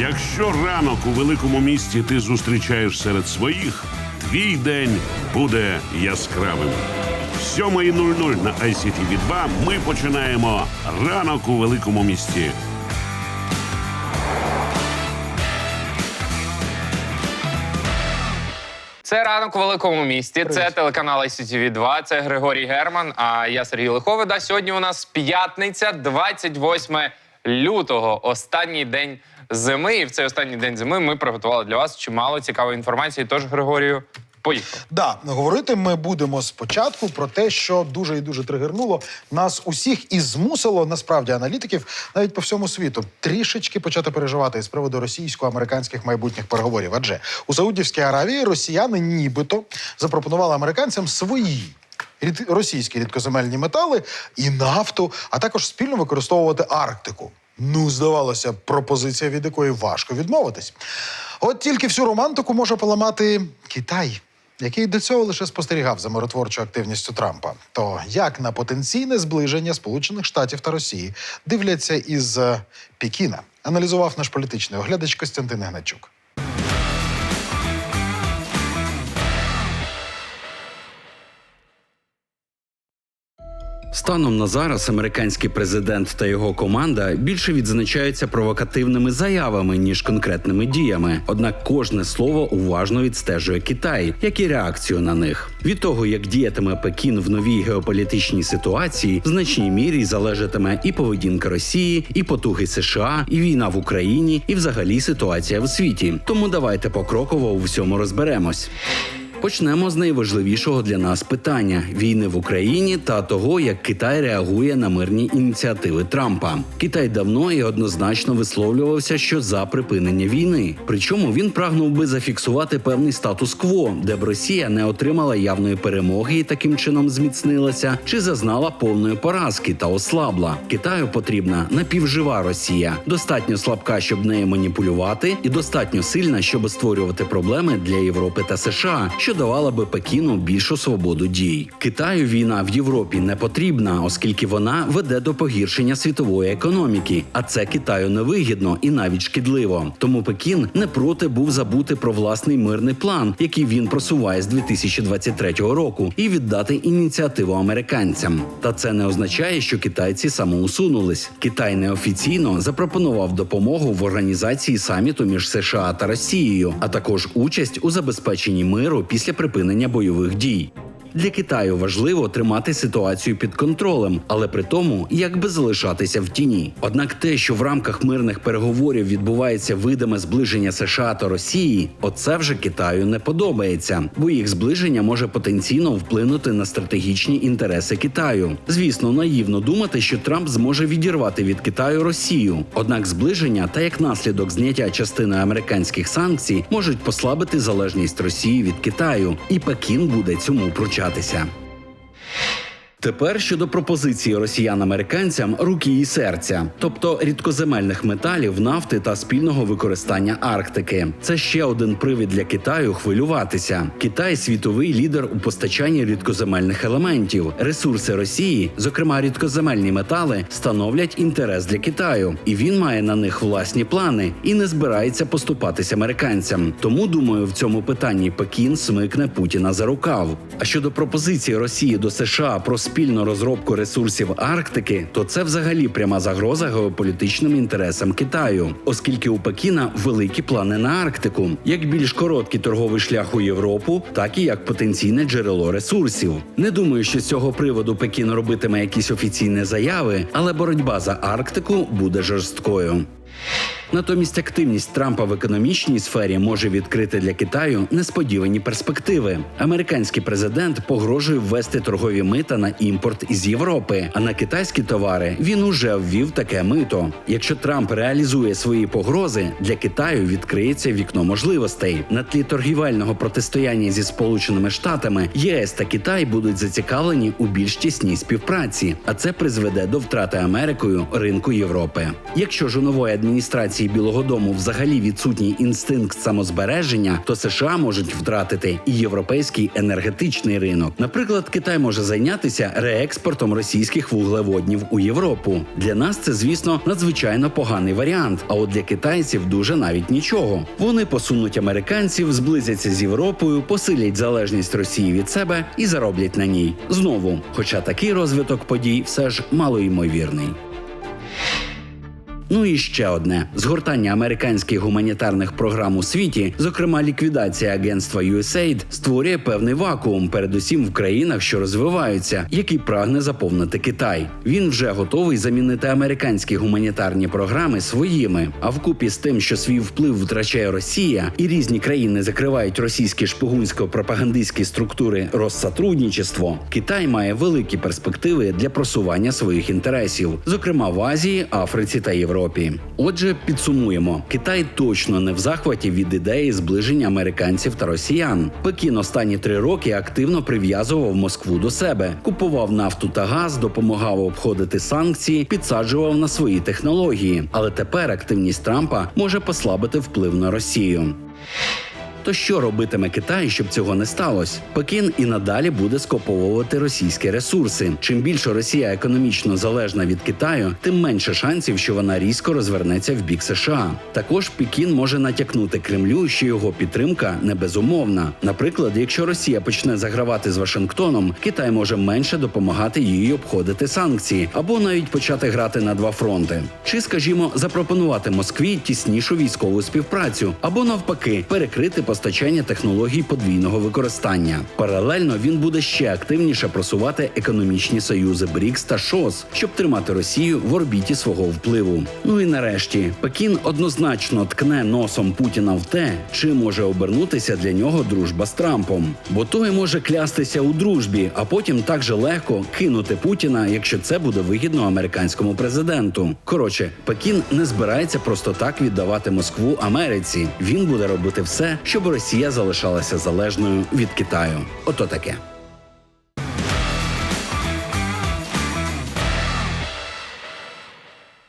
Якщо ранок у великому місті ти зустрічаєш серед своїх, твій день буде яскравим. 7.00 на ICTV 2 ми починаємо ранок у великому місті. Це ранок у великому місті. Це телеканал ICTV 2 Це Григорій Герман. А я Сергій Лиховида. Сьогодні у нас п'ятниця, 28 лютого. Останній день зими. І в цей останній день зими ми приготували для вас чимало цікавої інформації. Тож, Григорію, поїхали. Да, говорити ми будемо спочатку про те, що дуже і дуже тригернуло нас усіх і змусило насправді аналітиків навіть по всьому світу трішечки почати переживати з приводу російсько-американських майбутніх переговорів. Адже у Саудівській Аравії росіяни нібито запропонували американцям свої. Російські рідкоземельні метали і нафту, а також спільно використовувати Арктику. Ну, здавалося, пропозиція, від якої важко відмовитись. От тільки всю романтику може поламати Китай, який до цього лише спостерігав за миротворчою активністю Трампа. То як на потенційне зближення Сполучених Штатів та Росії дивляться із е, Пекіна, аналізував наш політичний оглядач Костянтин Гначук. Станом на зараз американський президент та його команда більше відзначаються провокативними заявами ніж конкретними діями. Однак кожне слово уважно відстежує Китай, як і реакцію на них. Від того, як діятиме Пекін в новій геополітичній ситуації, в значній мірі залежатиме і поведінка Росії, і потуги США, і війна в Україні, і взагалі ситуація в світі. Тому давайте покроково у всьому розберемось. Почнемо з найважливішого для нас питання війни в Україні та того, як Китай реагує на мирні ініціативи Трампа. Китай давно і однозначно висловлювався, що за припинення війни. Причому він прагнув би зафіксувати певний статус-кво, де б Росія не отримала явної перемоги і таким чином зміцнилася, чи зазнала повної поразки та ослабла. Китаю потрібна напівжива Росія, достатньо слабка, щоб нею маніпулювати, і достатньо сильна, щоб створювати проблеми для Європи та США, що давала би Пекіну більшу свободу дій. Китаю війна в Європі не потрібна, оскільки вона веде до погіршення світової економіки, а це Китаю невигідно і навіть шкідливо. Тому Пекін не проти був забути про власний мирний план, який він просуває з 2023 року, і віддати ініціативу американцям. Та це не означає, що китайці самоусунулись. Китай неофіційно запропонував допомогу в організації саміту між США та Росією, а також участь у забезпеченні миру після припинення бойових дій. Для Китаю важливо тримати ситуацію під контролем, але при тому якби залишатися в тіні. Однак те, що в рамках мирних переговорів відбувається видиме зближення США та Росії, оце вже Китаю не подобається, бо їх зближення може потенційно вплинути на стратегічні інтереси Китаю. Звісно, наївно думати, що Трамп зможе відірвати від Китаю Росію. Однак зближення та як наслідок зняття частини американських санкцій можуть послабити залежність Росії від Китаю, і Пекін буде цьому пручатися. Тепер щодо пропозиції росіян-американцям руки і серця, тобто рідкоземельних металів, нафти та спільного використання Арктики. Це ще один привід для Китаю хвилюватися. Китай світовий лідер у постачанні рідкоземельних елементів. Ресурси Росії, зокрема рідкоземельні метали, становлять інтерес для Китаю, і він має на них власні плани і не збирається поступатись американцям. Тому думаю, в цьому питанні Пекін смикне Путіна за рукав. А щодо пропозиції Росії до США про спільну розробку ресурсів Арктики, то це взагалі пряма загроза геополітичним інтересам Китаю, оскільки у Пекіна великі плани на Арктику, як більш короткий торговий шлях у Європу, так і як потенційне джерело ресурсів. Не думаю, що з цього приводу Пекін робитиме якісь офіційні заяви, але боротьба за Арктику буде жорсткою. Натомість активність Трампа в економічній сфері може відкрити для Китаю несподівані перспективи. Американський президент погрожує ввести торгові мита на імпорт із Європи, а на китайські товари він уже ввів таке мито. Якщо Трамп реалізує свої погрози, для Китаю відкриється вікно можливостей. На тлі торгівельного протистояння зі Сполученими Штатами ЄС та Китай будуть зацікавлені у більш тісній співпраці, а це призведе до втрати Америкою ринку Європи. Якщо ж у нової адміністрації адміністрації Білого Дому взагалі відсутній інстинкт самозбереження, то США можуть втратити і європейський енергетичний ринок. Наприклад, Китай може зайнятися реекспортом російських вуглеводнів у Європу. Для нас це, звісно, надзвичайно поганий варіант. А от для китайців дуже навіть нічого. Вони посунуть американців, зблизяться з Європою, посилять залежність Росії від себе і зароблять на ній знову. Хоча такий розвиток подій все ж малоймовірний. Ну і ще одне згортання американських гуманітарних програм у світі, зокрема ліквідація агентства USAID, створює певний вакуум, передусім в країнах, що розвиваються, який прагне заповнити Китай. Він вже готовий замінити американські гуманітарні програми своїми. А вкупі з тим, що свій вплив втрачає Росія, і різні країни закривають російські шпигунсько-пропагандистські структури Россотрудничество, Китай має великі перспективи для просування своїх інтересів, зокрема в Азії, Африці та Європі. Отже, підсумуємо: Китай точно не в захваті від ідеї зближення американців та росіян. Пекін останні три роки активно прив'язував Москву до себе, купував нафту та газ, допомагав обходити санкції, підсаджував на свої технології. Але тепер активність Трампа може послабити вплив на Росію. То що робитиме Китай, щоб цього не сталося? Пекін і надалі буде скоповувати російські ресурси. Чим більше Росія економічно залежна від Китаю, тим менше шансів, що вона різко розвернеться в бік США. Також Пекін може натякнути Кремлю, що його підтримка не безумовна. Наприклад, якщо Росія почне загравати з Вашингтоном, Китай може менше допомагати їй обходити санкції або навіть почати грати на два фронти, чи, скажімо, запропонувати Москві тіснішу військову співпрацю, або навпаки перекрити постачання технологій подвійного використання. Паралельно він буде ще активніше просувати економічні союзи БРІКС та ШОС, щоб тримати Росію в орбіті свого впливу. Ну і нарешті Пекін однозначно ткне носом Путіна в те, чим може обернутися для нього дружба з Трампом, бо той може клястися у дружбі, а потім так же легко кинути Путіна, якщо це буде вигідно американському президенту. Коротше, Пекін не збирається просто так віддавати Москву Америці. Він буде робити все, щоб Росія залишалася залежною від Китаю. Ото таке.